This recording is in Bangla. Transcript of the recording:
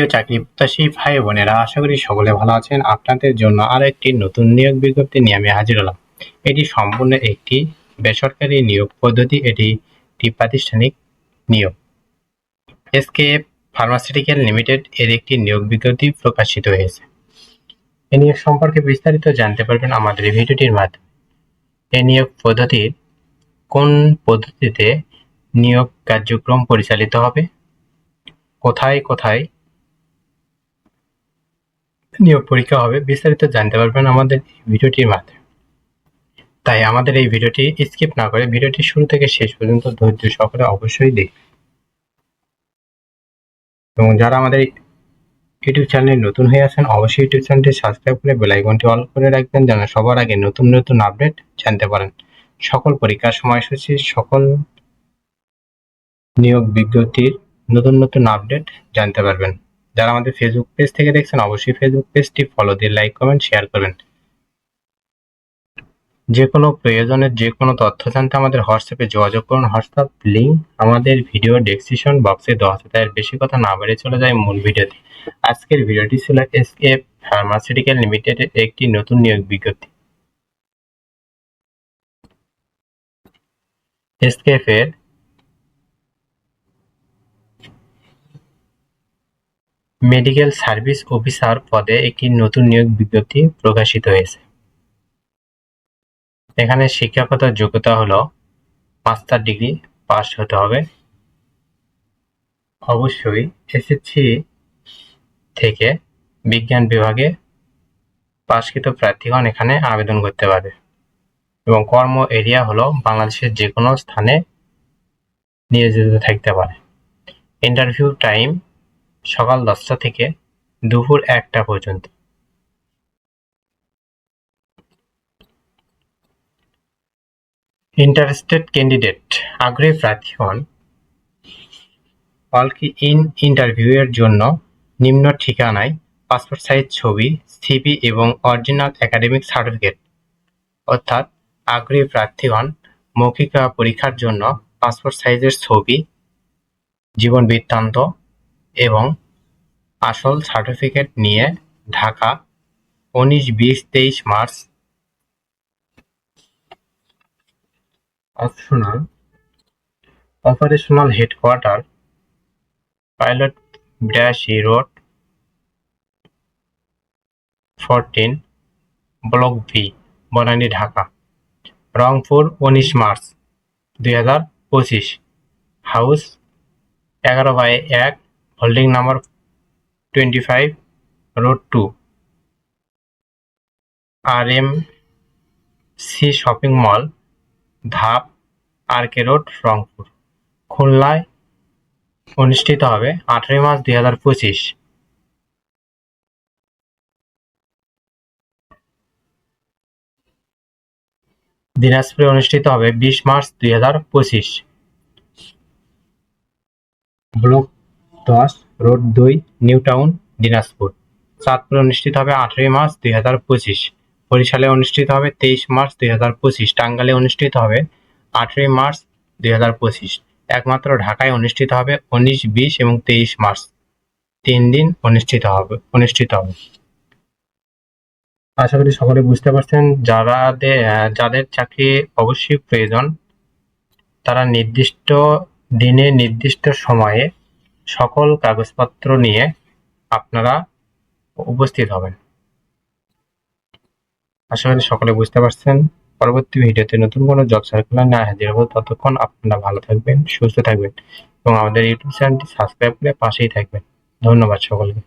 প্রিয় চাকরি প্রত্যাশী ভাই বোনেরা, আশা করি সকলে ভালো আছেন। আপনাদের জন্য আরও একটি নতুন নিয়োগ বিজ্ঞপ্তি নিয়ে আমি হাজির হলাম। এটি সম্পূর্ণ একটি বেসরকারি নিয়োগ পদ্ধতি, এটি একটি প্রাতিষ্ঠানিক নিয়োগ। এসকেএফ ফার্মাসিউটিক্যাল লিমিটেড এর একটি নিয়োগ বিজ্ঞপ্তি প্রকাশিত হয়েছে। এ নিয়োগ সম্পর্কে বিস্তারিত জানতে পারবেন আমাদের ভিডিওটির মাধ্যমে। এই নিয়োগ পদ্ধতির কোন পদ্ধতিতে নিয়োগ কার্যক্রম পরিচালিত হবে? কোথায় কোথায় নিয়োগ পরীক্ষা হবে, বিস্তারিত জানতে পারবেন আমাদের এই ভিডিওটির মাধ্যমে। তাই আমাদের এই ভিডিওটি স্কিপ না করে ভিডিওটি শুরু থেকে শেষ পর্যন্ত ধৈর্য সহকারে অবশ্যই দেখবেন। এবং যারা আমাদের ইউটিউব চ্যানেলে নতুন হয়ে আছেন, অবশ্যই ইউটিউব চ্যানেলটি সাবস্ক্রাইব করে বেল আইকনটি অল করে রাখবেন যেন সবার আগে নতুন নতুন আপডেট জানতে পারেন। সকল পরীক্ষার সময়সূচি, সকল নিয়োগ বিজ্ঞপ্তির নতুন নতুন আপডেট জানতে পারবেন। যারা আমাদের ফেসবুক পেজ থেকে দেখছেন, অবশ্যই ফেসবুক পেজটি ফলো দিয়ে লাইক কমেন্ট শেয়ার করবেন। যে কোনো প্রয়োজনের যে কোনো তথ্য জানতে আমাদের হোয়াটসঅ্যাপে যোগাযোগ করুন। হোয়াটসঅ্যাপ লিঙ্ক আমাদের ভিডিও ডেসক্রিপশন বক্সে দেওয়া আছে। তাই বেশি কথা না বেড়ে চলে যায় মূল ভিডিওতে। আজকের ভিডিওটি ছিল এস এ ফার্মাসিউটিক্যাল লিমিটেডের একটি নতুন নিয়োগ বিজ্ঞপ্তি। এসকেএফ মেডিকেল সার্ভিস অফিসার পদে একটি নতুন নিয়োগ বিজ্ঞপ্তি প্রকাশিত হয়েছে। এখানে শিক্ষাগত যোগ্যতা হলো মাস্টার ডিগ্রি পাস হতে হবে। অবশ্যই এসএসসি থেকে বিজ্ঞান বিভাগে পাশকৃত প্রার্থীগণ এখানে আবেদন করতে পারবে এবং কর্ম এরিয়া হলো বাংলাদেশের যে কোনো স্থানে নিয়োজিত থাকতে পারে। ইন্টারভিউ টাইম সকাল দশটা থেকে দুপুর একটা পর্যন্ত। ইন্টারেস্টেড ক্যান্ডিডেট আগ্রহী প্রার্থী হন অলকি ইন ইন্টারভিউয়ের জন্য নিম্ন ঠিকানায় পাসপোর্ট সাইজ ছবি সিভি এবং অরিজিনাল একাডেমিক সার্টিফিকেট অর্থাৎ আগ্রহী প্রার্থীগণ মৌখিক পরীক্ষার জন্য পাসপোর্ট সাইজের ছবি, জীবন বৃত্তান্ত এবং আসল সার্টিফিকেট নিয়ে ঢাকা উনিশ, বিশ, তেইশ March. Optional operational headquarter pilot বিরাশি road fourteen block V Banani Dhaka Rangpur, উনিশ মার্চ, দুই হাজার পঁচিশ। হাউস এগারো বাই এক five road two R M C shopping mall Dhap R K road Rangpur খুলনায় অনুষ্ঠিত হবে আঠারোই মার্চ দুই হাজার পঁচিশ। দিনাজপুরে অনুষ্ঠিত হবে বিশ মার্চ দুই হাজার পঁচিশ। ব্লক দশ, রোড দুই নিউ টাউন দিনাজপুর। চাঁদপুরে অনুষ্ঠিত হবে আঠারোই মার্চ দুই হাজার পঁচিশ। বরিশালে অনুষ্ঠিত হবে তেইশ মার্চ দুই হাজার পঁচিশ। টাঙ্গালে অনুষ্ঠিত হবে আঠেরোই মার্চ দুই হাজার পঁচিশ। একমাত্র ঢাকায় অনুষ্ঠিত হবে উনিশ, বিশ এবং তেইশ মার্চ। তিন দিন অনুষ্ঠিত হবে অনুষ্ঠিত হবে। আশা করি সকলে বুঝতে পারছেন যারা যাদের চাকরি অবশ্যই প্রয়োজন, তারা নির্দিষ্ট দিনে, নির্দিষ্ট সময়ে সকল কাগজপত্র নিয়ে আপনারা উপস্থিত হবেন। আশা করি সকলে বুঝতে পারছেন। পরবর্তী ভিডিওতে নতুন কোনো জব সার্কুলার না হাজির হব। ততক্ষণ আপনারা ভালো থাকবেন, সুস্থ থাকবেন এবং আমাদের ইউটিউব চ্যানেলটি সাবস্ক্রাইব করে পাশেই থাকবেন। ধন্যবাদ সকলকে।